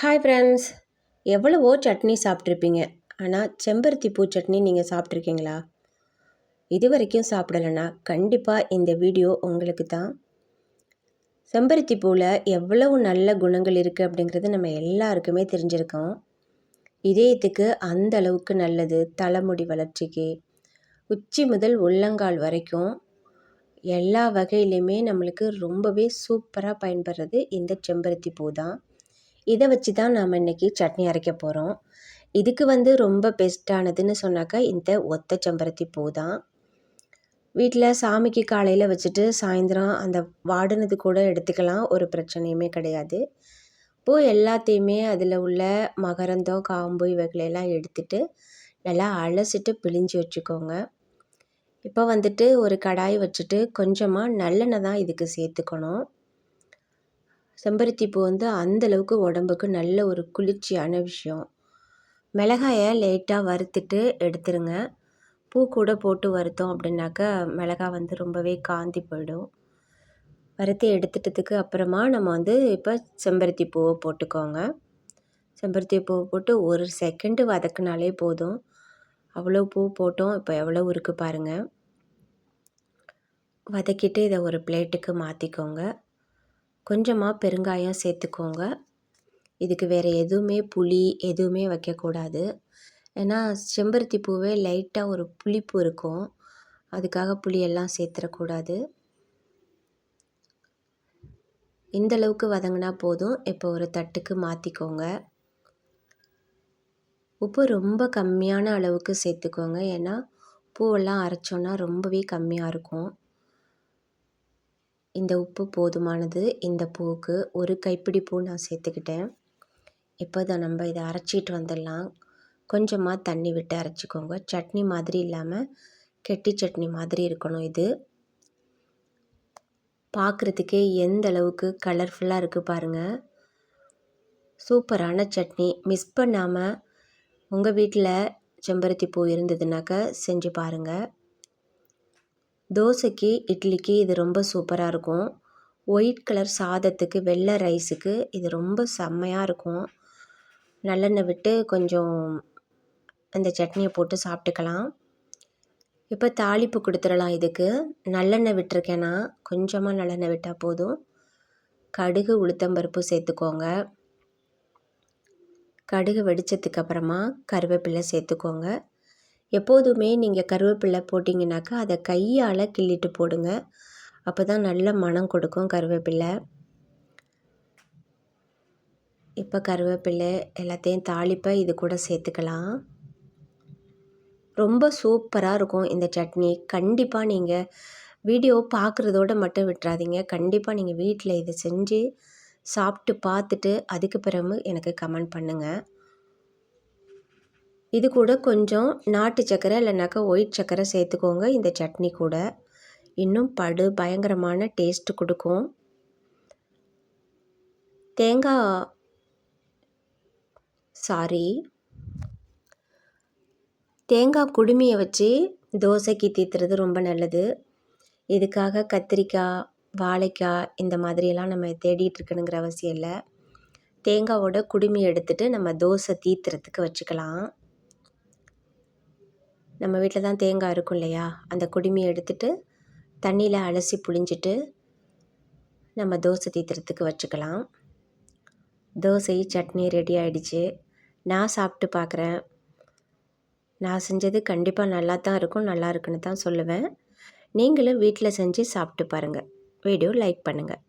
Hi friends எவ்வளவோ சட்னி சாப்பிட்ருப்பீங்க ஆனால் செம்பருத்தி பூ சட்னி நீங்கள் சாப்பிட்ருக்கீங்களா இது வரைக்கும் சாப்பிடலைன்னா கண்டிப்பாக இந்த வீடியோ உங்களுக்கு தான். செம்பருத்தி பூவில் எவ்வளவு நல்ல குணங்கள் இருக்குது அப்படிங்கிறது நம்ம எல்லாருக்குமே தெரிஞ்சிருக்கோம். இதயத்துக்கு அந்த அளவுக்கு நல்லது தலைமுடி வளர்ச்சிக்கு. உச்சி முதல் உள்ளங்கால் வரைக்கும் எல்லா வகையிலையுமே நம்மளுக்கு ரொம்பவே சூப்பராக பயன்படுறது இந்த செம்பருத்தி பூ தான். இதை வச்சு தான் நாம் இன்றைக்கி சட்னி அரைக்க போகிறோம் இதுக்கு வந்து ரொம்ப பெஸ்ட்டானதுன்னு சொன்னாக்கா இந்த ஒத்த செம்பருத்தி பூ தான். வீட்டில் சாமிக்கு காலையில் வச்சுட்டு சாயந்தரம் அந்த வாடினது கூட எடுத்துக்கலாம் ஒரு பிரச்சனையுமே கிடையாது. பூ எல்லாத்தையுமே அதில் உள்ள மகரந்தம் காம்பு இவைகளையெல்லாம் எடுத்துட்டு நல்லா அலசிட்டு பிழிஞ்சு வச்சுக்கோங்க. இப்போ வந்துட்டு ஒரு கடாய் வச்சுட்டு கொஞ்சமாக நல்லெண்ணெய் தான் இதுக்கு சேர்த்துக்கணும். செம்பருத்தி பூ வந்து அந்தளவுக்கு உடம்புக்கு நல்ல ஒரு குளிர்ச்சியான விஷயம். மிளகாயை லைட்டாக வறுத்துட்டு எடுத்துருங்க. பூ கூட போட்டு வறுத்தோம் அப்படின்னாக்கா மிளகாய் வந்து ரொம்பவே காந்தி போயிடும். வறுத்து எடுத்துட்டதுக்கு அப்புறமா நம்ம வந்து இப்போ செம்பருத்தி பூவை போட்டுக்கோங்க. செம்பருத்தி பூவை போட்டு ஒரு செகண்டு வதக்குனாலே போதும். அவ்வளோ பூ போட்டோம் இப்போ எவ்வளோ இருக்குது பாருங்கள் வதக்கிட்டு இதை ஒரு பிளேட்டுக்கு மாற்றிக்கோங்க கொஞ்சமாக பெருங்காயம் சேர்த்துக்கோங்க. இதுக்கு வேறு எதுவுமே புளி எதுவுமே வைக்கக்கூடாது. ஏன்னா செம்பருத்தி பூவே லைட்டாக ஒரு புளிப்பு இருக்கும். அதுக்காக புளியெல்லாம் சேர்த்துடக்கூடாது இந்தளவுக்கு வதங்கினா போதும். இப்போ ஒரு தட்டுக்கு மாற்றிக்கோங்க உப்பு ரொம்ப கம்மியான அளவுக்கு சேர்த்துக்கோங்க. ஏன்னா பூவெல்லாம் அரைச்சோன்னா ரொம்பவே கம்மியாக இருக்கும். இந்த உப்பு போதுமானது இந்த பூவுக்கு ஒரு கைப்பிடி பூ நான் சேர்த்துக்கிட்டேன். இப்போ தான் நம்ம இதை அரைச்சிட்டு வந்துடலாம். கொஞ்சமாக தண்ணி விட்டு அரைச்சிக்கோங்க. சட்னி மாதிரி இல்லாமல் கெட்டி சட்னி மாதிரி இருக்கணும் இது. பார்க்குறதுக்கே எந்த அளவுக்கு கலர்ஃபுல்லாக இருக்குது பாருங்கள் சூப்பரான சட்னி. மிஸ் பண்ணாமல் உங்கள் வீட்டில் செம்பருத்தி பூ இருந்ததுனாக்கா செஞ்சு பாருங்கள் தோசைக்கு இட்லிக்கு இது ரொம்ப சூப்பராக இருக்கும். ஒயிட் கலர் சாதத்துக்கு வெள்ளை ரைஸுக்கு இது ரொம்ப செம்மையாக இருக்கும். நல்லெண்ணெய் விட்டு கொஞ்சம் அந்த சட்னியை போட்டு சாப்பிட்டுக்கலாம். இப்போ தாளிப்பு கொடுத்துடலாம் இதுக்கு. நல்லெண்ணெய் விட்டுருக்கேன்னா கொஞ்சமாக நல்லெண்ணெய் விட்டால் போதும். கடுகு உளுத்தம்பருப்பு சேர்த்துக்கோங்க. கடுகு வெடித்ததுக்கு அப்புறமா கருவேப்பிலை சேர்த்துக்கோங்க. எப்போதுமே நீங்கள் கருவேப்பிலை போட்டிங்கனாக்கா அதை கையால் கிள்ளிட்டு போடுங்க. அப்போ தான் நல்ல மனம் கொடுக்கும் கருவேப்பிலை. இப்போ கருவேப்பிலை எல்லாத்தையும் தாளிப்பை இது கூட சேர்த்துக்கலாம். ரொம்ப சூப்பராக இருக்கும் இந்த சட்னி. கண்டிப்பாக நீங்கள் வீடியோ பார்க்குறதோட மட்டும் விட்டுறாதீங்க. கண்டிப்பாக நீங்கள் வீட்டில் இதை செஞ்சு சாப்பிட்டு பார்த்துட்டு அதுக்கு பிறகு எனக்கு கமெண்ட் பண்ணுங்கள் இது கூட கொஞ்சம் நாட்டு சக்கரை இல்லைனாக்கா ஒயிட் சக்கரை சேர்த்துக்கோங்க இந்த சட்னி கூட. இன்னும் படு பயங்கரமான டேஸ்ட் கொடுக்கும். தேங்காய் சாரி தேங்காய் குடுமியை வச்சு தோசைக்கு தீத்துறது ரொம்ப நல்லது. இதுக்காக கத்திரிக்காய் வாழைக்காய் இந்த மாதிரியெல்லாம் நம்ம தேடிட்டு இருக்கணுங்கிற அவசியம் இல்லை. தேங்காவோட குடுமி எடுத்துகிட்டு நம்ம தோசை தீத்துறதுக்கு வச்சுக்கலாம். நம்ம வீட்டில் தான் தேங்காய் இருக்கும் இல்லையா? அந்த குடுமையை எடுத்துட்டு தண்ணியில் அலசி புழிஞ்சிட்டு நம்ம தோசை தீத்துறதுக்கு வச்சுக்கலாம். தோசை சட்னி ரெடி ஆகிடுச்சு நான் சாப்பிட்டு பார்க்குறேன் நான் செஞ்சது கண்டிப்பாக நல்லா தான் இருக்கும் நல்லா இருக்குன்னு தான் சொல்லுவேன். நீங்களும் வீட்டில் செஞ்சு சாப்பிட்டு பாருங்கள் வீடியோ லைக் பண்ணுங்கள்